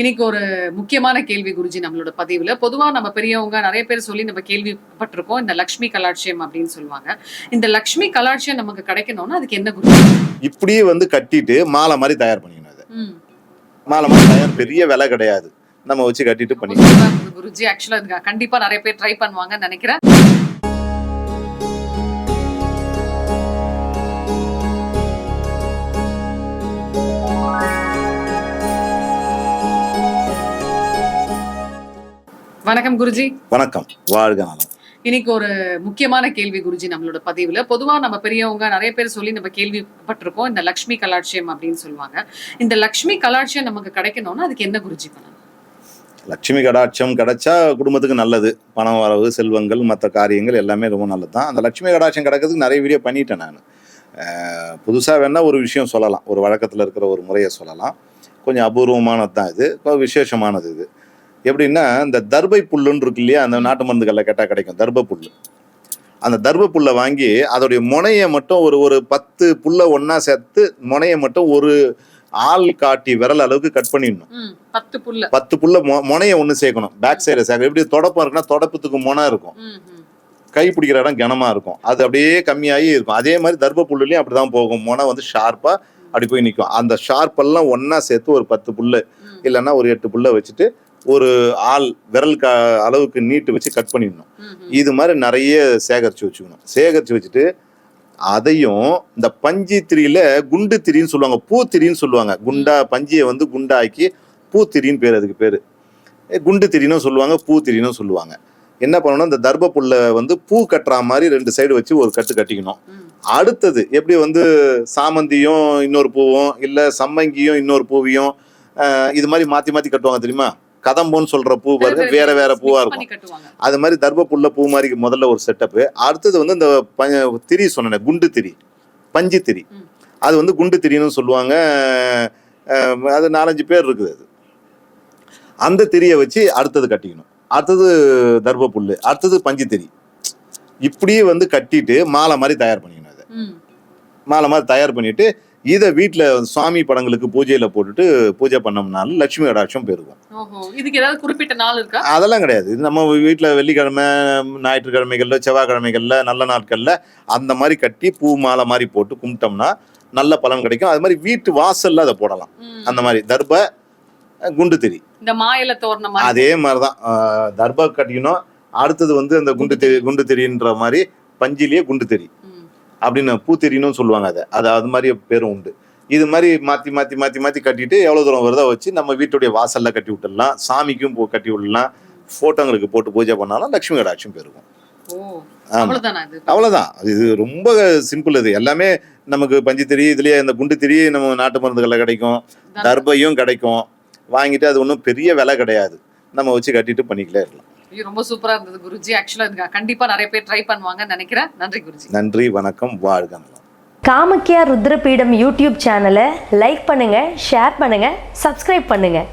இன்னைக்கு ஒரு முக்கியமான கேள்வி குருஜி நம்மளோட பதிவுல. பொதுவா நம்ம பெரியவங்க நிறைய பேர் சொல்லி நம்ம கேள்விப்பட்டிருக்கோம். இந்த லக்ஷ்மி கலாட்சியம் அப்படின்னு சொல்லுவாங்க. இந்த லக்ஷ்மி கலாட்சியம் நமக்கு கிடைக்கணும்னா அதுக்கு என்ன குருஜி இப்படியே வந்து கட்டிட்டு மாலை மாதிரி தயார் பண்ணிக்கணும் அதை. மாலை மாதிரி தயார் பெரிய விலை கிடையாது. நம்ம வச்சு கட்டிட்டு பண்ணிக்கலாம். குருஜி. ஆக்சுவலா கண்டிப்பா நிறைய பேர் ட்ரை பண்ணுவாங்கன்னு நினைக்கிறேன். வணக்கம் குருஜி. வணக்கம். வாழ்க நலம். இன்னைக்கு ஒரு முக்கியமான கேள்வி குருஜி நம்மளோட பதிவுல. பொதுவா நம்ம பெரியவங்க நிறைய பேர் சொல்லி நம்ம கேள்விப்பட்டிருக்கோம். இந்த லக்ஷ்மி கலாட்சியம் அப்படின்னு சொல்லுவாங்க. இந்த லக்ஷ்மி கலாட்சியம் நமக்கு கிடைக்கணும்னா அதுக்கு என்ன குருஜி பண்ணணும்? லட்சுமி கடாட்சம் கிடைச்சா குடும்பத்துக்கு நல்லது. பணம் வரவு செல்வங்கள் மற்ற காரியங்கள் எல்லாமே ரொம்ப நல்லது தான் அந்த லட்சுமி கடாட்சம் கிடைக்கிறதுக்கு நிறைய வீடியோ பண்ணிட்டேன் நான். புதுசாக வேணா ஒரு விஷயம் சொல்லலாம். ஒரு வழக்கத்தில் இருக்கிற ஒரு முறையை சொல்லலாம். கொஞ்சம் அபூர்வமானது தான் இது விசேஷமானது இது. எப்படின்னா இந்த தர்பை புல்லுன்னு இருக்கு இல்லையா அந்த நாட்டு மருந்துகளில் கேட்டால் கிடைக்கும் தர்ப புல் அந்த தர்ப புல்லை வாங்கி அதோடைய முனையை மட்டும் ஒரு ஒரு பத்து புல்லை ஒன்றா சேர்த்து முனையை மட்டும் ஒரு ஆள் காட்டி விரல் அளவுக்கு கட் பண்ணிடணும். பத்து புல்ல. பத்து புல்ல முனையை ஒன்று சேர்க்கணும். பேக் சைடு சேர்க்கணும் எப்படி தொடப்பம் இருக்குன்னா தொடப்பத்துக்கு முனை இருக்கும். கை பிடிக்கிற இடம் கனமா இருக்கும். அது அப்படியே கம்மியாகி இருக்கும். அதே மாதிரி தர்ப புல்லுலையும் அப்படிதான் போகும். முனை வந்து ஷார்ப்பா அப்படி போய் நிற்கும் அந்த ஷார்ப்பெல்லாம் ஒண்ணா சேர்த்து ஒரு பத்து புல்லு. இல்லைன்னா ஒரு எட்டு புல்லை வச்சுட்டு ஒரு ஆள் விரல் க அளவுக்கு நீட்டு வச்சு கட் பண்ணிடணும். இது மாதிரி நிறைய சேகரிச்சு வச்சுக்கணும். சேகரிச்சு வச்சுட்டு அதையும் இந்த பஞ்சு திரியில குண்டு திரின்னு சொல்லுவாங்க பூத்திரின்னு சொல்லுவாங்க. குண்டா பஞ்சியை வந்து குண்டாக்கி பூத்திரின்னு பேர் அதுக்கு பேர். குண்டு திரினும் சொல்லுவாங்க பூத்திரினும் சொல்லுவாங்க. என்ன பண்ணணும் இந்த தர்ப புல்லை வந்து பூ கட்டுற மாதிரி ரெண்டு சைடு வச்சு ஒரு கட்டு கட்டிக்கணும். அடுத்தது எப்படி வந்து சாமந்தியும் இன்னொரு பூவும் இல்லை சம்மங்கியும் இன்னொரு பூவையும் இது மாதிரி மாற்றி மாற்றி கட்டுவாங்க தெரியுமா? கதம்போன்னு சொல்ற பூ பாருங்க வேற வேற பூவா இருக்கும். அது மாதிரி தர்ப புல்ல பூ மாதிரி முதல்ல ஒரு செட்டப்பு அடுத்தது வந்து இந்த திரி சொன்னேன் குண்டு திரி பஞ்சு திரி. அது வந்து குண்டு திரின்னு சொல்லுவாங்க. அது நாலஞ்சு பேர் இருக்குது அது. அந்த திரியை வச்சு அடுத்தது கட்டிக்கணும். அடுத்தது தர்ப புல்லு அடுத்தது பஞ்சு திரி. இப்படியே வந்து கட்டிட்டு மாலை மாதிரி தயார் பண்ணிக்கணும் அதை. மாலை மாதிரி தயார் பண்ணிட்டு இதை வீட்டில் சுவாமி படங்களுக்கு பூஜையில் போட்டுட்டு பூஜை பண்ணோம்னாலும் லட்சுமி கடாட்சம் பெருகும் இதுக்கு ஏதாவது குறிப்பிட்ட நாள் இருக்கா? அதெல்லாம் கிடையாது. இது நம்ம வீட்டில் வெள்ளிக்கிழமை ஞாயிற்றுக்கிழமைகளில் செவ்வாய்க்கிழமைகளில் நல்ல நாட்களில் அந்த மாதிரி கட்டி பூ மாலை மாதிரி போட்டு கும்பிட்டோம்னா நல்ல பலன் கிடைக்கும். அது மாதிரி வீட்டு வாசல்ல அதை போடலாம். அந்த மாதிரி தர்ப குண்டு திரி. இந்த மாயில தோரண மாதிரி. அதே மாதிரி தான் தர்ப கட்டிக்கணும் அடுத்தது வந்து அந்த குண்டு திரி குண்டு திரின்ற மாதிரி பஞ்சிலேயே குண்டு திரி. அப்படின்னு பூத்திரின்னு சொல்லுவாங்க அதை. அது அது மாதிரி பேரும் உண்டு. இது மாதிரி மாற்றி மாற்றி மாற்றி மாற்றி கட்டிட்டு எவ்வளோ தூரம் வருதோ வச்சு நம்ம வீட்டுடைய வாசல்ல கட்டி விட்டுடலாம். சாமிக்கும் போ கட்டி விடலாம். ஃபோட்டோங்களுக்கு போட்டு பூஜை பண்ணாலும் லக்ஷ்மி கடாட்சம் பெருகும். அவ்வளோதான் இது? ரொம்ப சிம்பிள் இது. எல்லாமே நமக்கு பஞ்சு திரி இதுலேயே இந்த குண்டு திரி நம்ம நாட்டு மருந்துகளில் கிடைக்கும். தர்பையும் கிடைக்கும். வாங்கிட்டு அது ஒன்றும் பெரிய விலை கிடையாது. நம்ம வச்சு கட்டிட்டு பண்ணிக்கலே இருக்கலாம். ஐயோ, ரொம்ப சூப்பரா இருந்தது குருஜி. ஆக்சுவலா இதுக்கு கண்டிப்பா நிறைய பேர் ட்ரை பண்ணுவாங்கன்னு நினைக்கிறேன். நன்றி குருஜி. நன்றி வணக்கம் வாழ்க காமக்கியா ருத்ரபீடம் யூடியூப் சேனலை லைக் பண்ணுங்கள் ஷேர் பண்ணுங்கள் சப்ஸ்கிரைப் பண்ணுங்கள்